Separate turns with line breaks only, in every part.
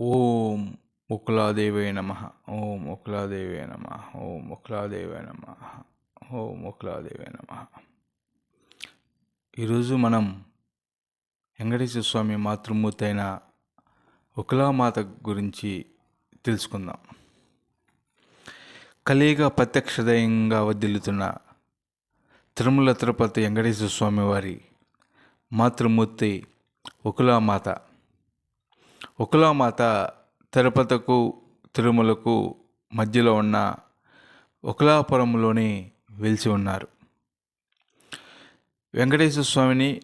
ఓం ముకులాదేవే నమ. ఓం ముకులాదేవే నమ. ఓం ముకులాదేవే నమ. ఓం ముకులాదేవే నమ. ఈరోజు మనం వెంకటేశ్వర స్వామి మాతృమూర్తి అయిన ఒకలామాత గురించి తెలుసుకుందాం. కలిగా ప్రత్యక్షదయంగా వదిలుతున్న తిరుమల తిరుపతి వెంకటేశ్వర స్వామి వారి మాతృమూర్తి మాత ఉకులామాత తిరుపతికు తిరుమలకు మధ్యలో ఉన్న ఉకులాపురంలోని వెలిసి ఉన్నారు. వెంకటేశ్వర స్వామిని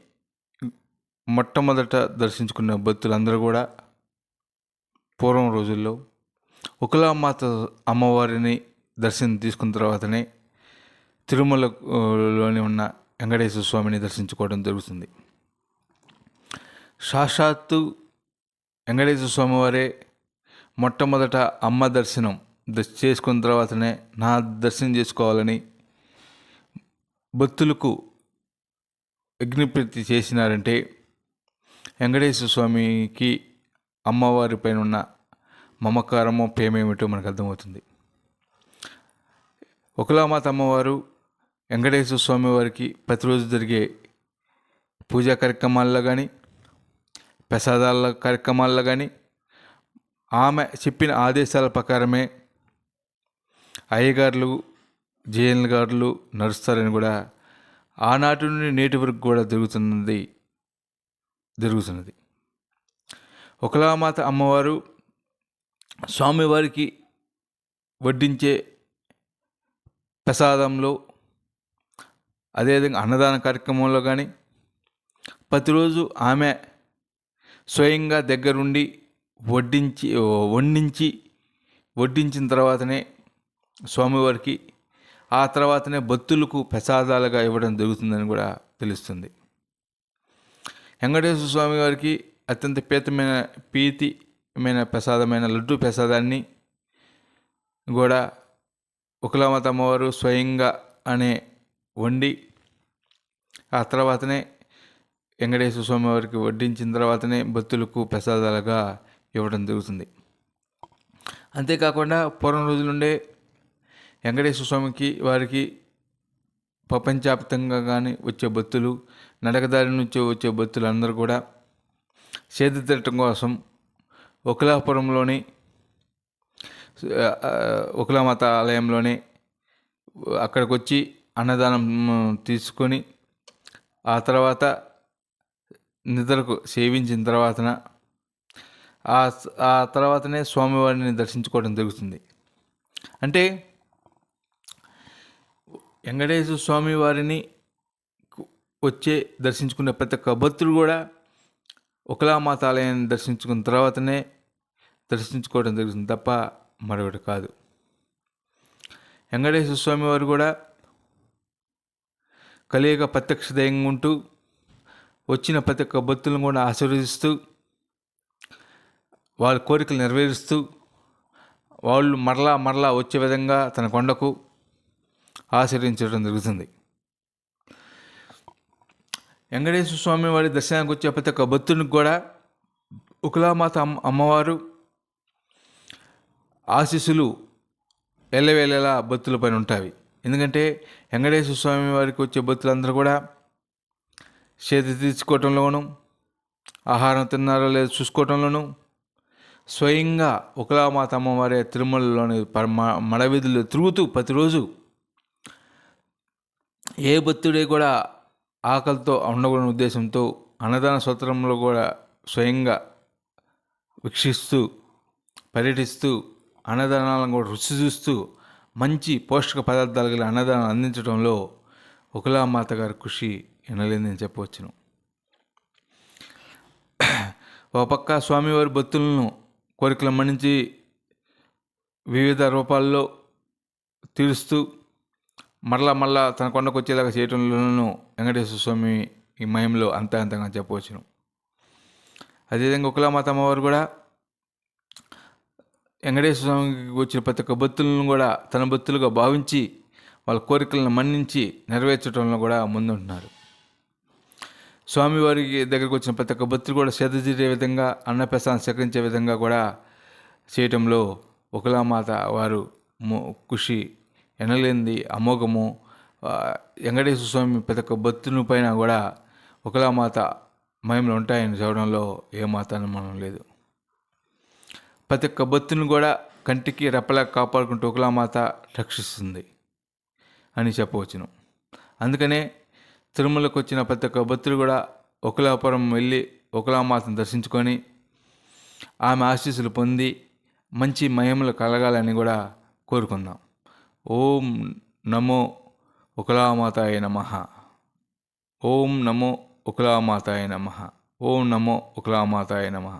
మొట్టమొదట దర్శించుకున్న భక్తులందరూ కూడా పూర్వం రోజుల్లో ఉకులామాత అమ్మవారిని దర్శనం తీసుకున్న తర్వాతనే తిరుమలలోని ఉన్న వెంకటేశ్వర స్వామిని దర్శించుకోవడం జరుగుతుంది. సాక్షాత్తు వెంకటేశ్వర స్వామివారే మొట్టమొదట అమ్మ దర్శనం చేసుకున్న తర్వాతనే నా దర్శనం చేసుకోవాలని భక్తులకు విజ్ఞప్తి చేసినారంటే వెంకటేశ్వర స్వామికి అమ్మవారి పైన ఉన్న మమకారమో ప్రేమేమిటో మనకు అర్థమవుతుంది. ఒకలామాత అమ్మవారు వెంకటేశ్వర స్వామి వారికి ప్రతిరోజు జరిగే పూజా కార్యక్రమాల్లో కానీ ప్రసాదాల కార్యక్రమాల్లో కానీ ఆమె చెప్పిన ఆదేశాల ప్రకారమే అయ్యగారులు జేఎన్ గారులు నడుస్తారని కూడా ఆనాటి నుండి నేటి వరకు కూడా జరుగుతున్నది జరుగుతున్నది. ఒకలామాత అమ్మవారు స్వామివారికి వడ్డించే ప్రసాదంలో అదేవిధంగా అన్నదాన కార్యక్రమంలో కానీ ప్రతిరోజు ఆమె స్వయంగా దగ్గరుండి వడ్డించి వండించి వడ్డించిన తర్వాతనే స్వామివారికి ఆ తర్వాతనే భక్తులకు ప్రసాదాలుగా ఇవ్వడం జరుగుతుందని కూడా తెలుస్తుంది. వెంకటేశ్వర స్వామి వారికి అత్యంత పీతమైన ప్రీతిమైన ప్రసాదమైన లడ్డు ప్రసాదాన్ని కూడా ఉకులామాత అమ్మవారు స్వయంగా అనే వండి ఆ తర్వాతనే వెంకటేశ్వర స్వామి వారికి వడ్డించిన తర్వాతనే భక్తులకు ప్రసాదాలుగా ఇవ్వడం జరుగుతుంది. అంతేకాకుండా పూర్వం రోజుల నుండే వెంకటేశ్వర స్వామికి వారికి ప్రపంచవ్యాప్తంగా కానీ వచ్చే భక్తులు నడకదారి నుంచి వచ్చే భక్తులు అందరూ కూడా సేద తీరటం కోసం ఒకలాపురంలోని ఒకలామాత ఆలయంలోనే అక్కడికి వచ్చి అన్నదానం తీసుకొని ఆ తర్వాత నిద్రకు సేవించిన తర్వాతన ఆ తర్వాతనే స్వామివారిని దర్శించుకోవడం జరుగుతుంది. అంటే వెంకటేశ్వర స్వామి వారిని వచ్చే దర్శించుకునే ప్రతి ఒక్క భక్తుడు కూడా ఒకలామాత ఆలయాన్ని దర్శించుకున్న తర్వాతనే దర్శించుకోవడం జరుగుతుంది తప్ప మరొకటి కాదు. వెంకటేశ్వర స్వామి వారు కూడా కలియుగ ప్రత్యక్ష దయంగా ఉంటూ వచ్చిన ప్రతి ఒక్క భక్తులను కూడా ఆశీర్వదిస్తూ వాళ్ళ కోరికలు నెరవేరుస్తూ వాళ్ళు మరలా మరలా వచ్చే విధంగా తన కొండకు ఆశీర్వించడం జరుగుతుంది. వెంకటేశ్వర స్వామి వారి దర్శనానికి వచ్చే ప్రతి ఒక్క భక్తునికి కూడా ఉకులామాత అమ్మ అమ్మవారు ఆశీస్సులు ఎల్లవేళలా భక్తుల పైన ఉంటాయి. ఎందుకంటే వెంకటేశ్వర స్వామి వారికి వచ్చే భక్తులందరూ కూడా చేతి తీర్చుకోవటంలోనూ ఆహారం తిన్నారో లేదో చూసుకోవటంలోనూ స్వయంగా ఒకలామాత అమ్మవారి తిరుమలలోని పరమ మడవీధులు తిరుగుతూ ప్రతిరోజు ఏ భక్తుడే కూడా ఆకలితో ఉండకూడని ఉద్దేశంతో అన్నదాన సూత్రంలో కూడా స్వయంగా వీక్షిస్తూ పర్యటిస్తూ అన్నదానాలను కూడా రుచి చూస్తూ మంచి పోషక పదార్థాలు గల అన్నదానం అందించడంలో ఒకలామాత గారి కృషి ఎనలేదని చెప్పవచ్చును. ఒక పక్క స్వామివారి భక్తులను కోరికలు మన్నించి వివిధ రూపాల్లో తీరుస్తూ మరలా మరలా తన కొండకు వచ్చేలాగా చేయటంలోనూ వెంకటేశ్వర స్వామి ఈ మహిమలో అంత అంతగా చెప్పవచ్చును. అదేవిధంగా ఒకలామాత అమ్మవారు కూడా వెంకటేశ్వర స్వామికి వచ్చిన ప్రతి ఒక్క భక్తులను కూడా తన భక్తులుగా భావించి వాళ్ళ కోరికలను మన్నించి నెరవేర్చడంలో కూడా ముందుంటున్నారు. స్వామివారికి దగ్గరకు వచ్చిన ప్రతి ఒక్క భక్తులు కూడా సేద తీరే విధంగా అన్నప్రసాదం సేకరించే విధంగా కూడా చేయటంలో ఒకలామాత వారు కృషి ఎనలేనిది అమోఘము. వెంకటేశ్వర స్వామి ప్రతి ఒక్క భక్తుని పైన కూడా ఒకలామాత మహిమలు ఉంటాయని చెప్పడంలో ఏమాత్రం మనం లేదు. ప్రతి ఒక్క భక్తుని కూడా కంటికి రెప్పలా కాపాడుకుంటూ ఒకలామాత రక్షిస్తుంది అని చెప్పవచ్చును. అందుకనే తిరుమలకు వచ్చిన ప్రతి ఒక్క భక్తుడు కూడా ఒకలాపురం వెళ్ళి ఒకలామాతను దర్శించుకొని ఆమె ఆశీస్సులు పొంది మంచి మహిమలు కలగాలని కూడా కోరుకుందాం. ఓం నమో ఒకలామాతాయ నమ. ఓం నమో ఒకలామాతాయ నమ. ఓం నమో ఒకలామాతాయ నమ.